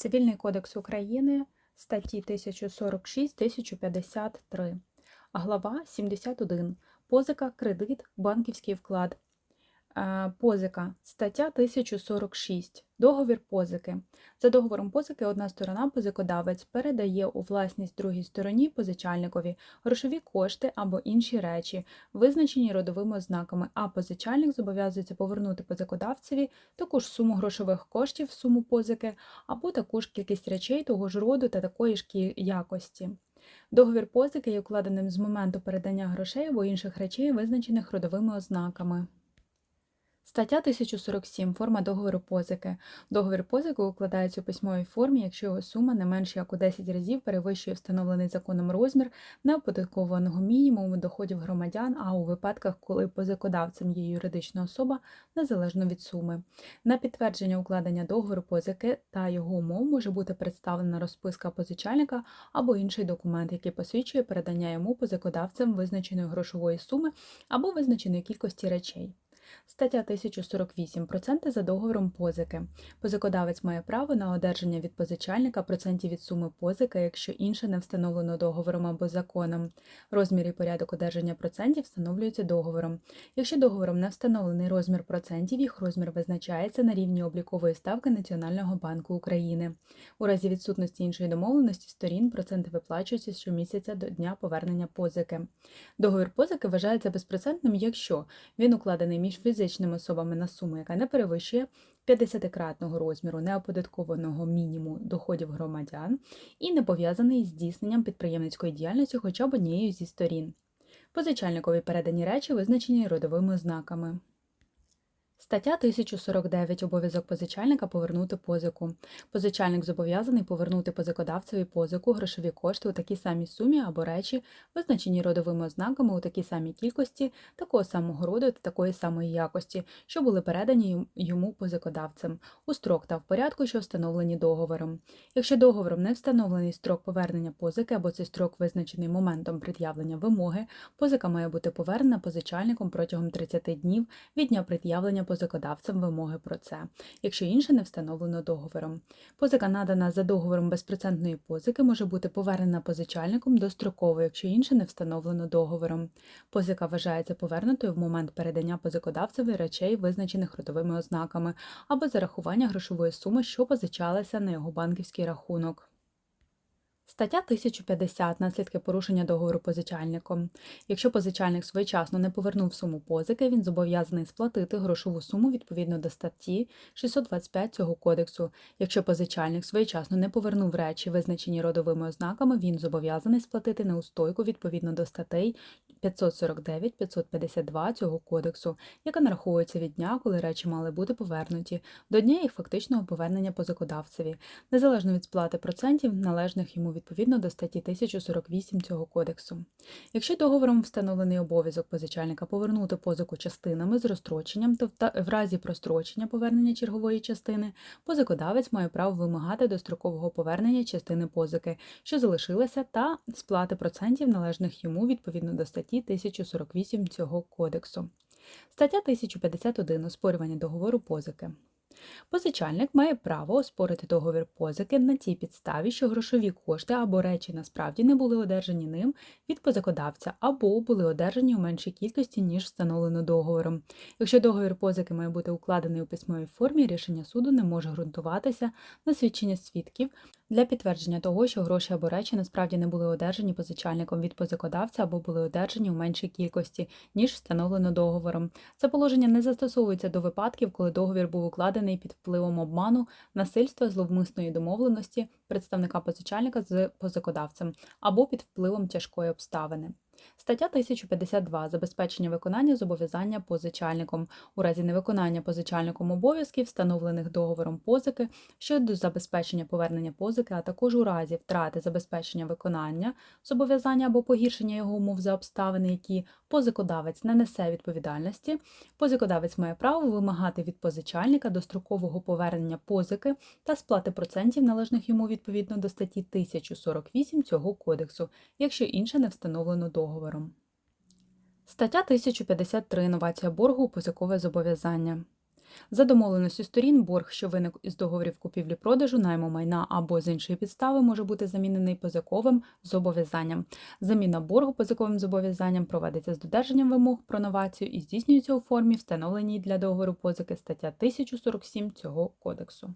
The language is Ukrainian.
Цивільний кодекс України, статті 1046-1053, глава 71. Позика, кредит, банківський вклад. Е, Позика. Стаття 1046. Договір позики. За договором позики одна сторона позикодавець передає у власність другій стороні позичальникові грошові кошти або інші речі, визначені родовими ознаками, а позичальник зобов'язується повернути позикодавцеві таку ж суму грошових коштів, суму позики, або таку ж кількість речей того ж роду та такої ж якості. Договір позики є укладеним з моменту передання грошей або інших речей, визначених родовими ознаками. Стаття 1047. Форма договору позики. Договір позики укладається у письмовій формі, якщо його сума не менше як у 10 разів перевищує встановлений законом розмір неоподаткованого мінімуму доходів громадян, а у випадках, коли позикодавцем є юридична особа, незалежно від суми. На підтвердження укладення договору позики та його умов може бути представлена розписка позичальника або інший документ, який посвідчує передання йому позикодавцем визначеної грошової суми або визначеної кількості речей. Стаття 1048. Проценти за договором позики. Позикодавець має право на одержання від позичальника процентів від суми позики, якщо інше не встановлено договором або законом. Розмір і порядок одержання процентів встановлюються договором. Якщо договором не встановлений розмір процентів, їх розмір визначається на рівні облікової ставки Національного банку України. У разі відсутності іншої домовленості сторін проценти виплачуються щомісяця до дня повернення позики. Договір позики вважається безпроцентним, якщо він укладений між фізичними особами на суму, яка не перевищує 50-кратного розміру неоподаткованого мінімуму доходів громадян і не пов'язаний з здійсненням підприємницької діяльності хоча б однією зі сторін. Позичальникові передані речі визначені родовими знаками. Стаття 1049. Обов'язок позичальника повернути позику. Позичальник зобов'язаний повернути позикодавцеві позику грошові кошти у такій самій сумі або речі, визначені родовими ознаками у такій самій кількості, такого самого роду та такої самої якості, що були передані йому- позикодавцем, у строк та в порядку, що встановлені договором. Якщо договором не встановлений строк повернення позики або цей строк визначений моментом пред'явлення вимоги, позика має бути повернена позичальником протягом 30 днів від дня пред'явлення позикодавцем вимоги про це, якщо інше не встановлено договором. Позика, надана за договором безпроцентної позики, може бути повернена позичальником достроково, якщо інше не встановлено договором. Позика вважається повернутою в момент передання позикодавцеві речей, визначених родовими ознаками, або зарахування грошової суми, що позичалася на його банківський рахунок. Стаття 1050. Наслідки порушення договору позичальником. Якщо позичальник своєчасно не повернув суму позики, він зобов'язаний сплатити грошову суму відповідно до статті 625 цього кодексу. Якщо позичальник своєчасно не повернув речі, визначені родовими ознаками, він зобов'язаний сплатити неустойку відповідно до статей 549-552 цього кодексу, яка нараховується від дня, коли речі мали бути повернуті, до дня їх фактичного повернення позикодавцеві, незалежно від сплати процентів, належних йому відповідно до статті 1048 цього кодексу. Якщо договором встановлений обов'язок позичальника повернути позику частинами з розстроченням, то в разі прострочення повернення чергової частини позикодавець має право вимагати дострокового повернення частини позики, що залишилася, та сплати процентів, належних йому відповідно до статті 1048 цього кодексу. Стаття 1051. Оспорювання договору позики. Позичальник має право оспорити договір позики на тій підставі, що грошові кошти або речі насправді не були одержані ним від позикодавця або були одержані у меншій кількості, ніж встановлено договором. Якщо договір позики має бути укладений у письмовій формі, рішення суду не може ґрунтуватися на свідчення свідків для підтвердження того, що гроші або речі насправді не були одержані позичальником від позикодавця або були одержані у меншій кількості, ніж встановлено договором. Це положення не застосовується до випадків, коли договір був укладений під впливом обману, насильства, зловмисної домовленості представника позичальника з позикодавцем або під впливом тяжкої обставини. Стаття 1052. Забезпечення виконання зобов'язання позичальником у разі невиконання позичальником обов'язків, встановлених договором позики щодо забезпечення повернення позики, а також у разі втрати забезпечення виконання зобов'язання або погіршення його умов за обставини, які позикодавець не несе відповідальності, позикодавець має право вимагати від позичальника дострокового повернення позики та сплати процентів, належних йому відповідно до статті 1048 цього кодексу, якщо інше не встановлено договором. Стаття 1053. Новація боргу у позикове зобов'язання. За домовленості сторін, борг, що виник із договорів купівлі-продажу, найму майна або з іншої підстави, може бути замінений позиковим зобов'язанням. Заміна боргу позиковим зобов'язанням проводиться з додержанням вимог про новацію і здійснюється у формі, встановленій для договору позики стаття 1047 цього кодексу.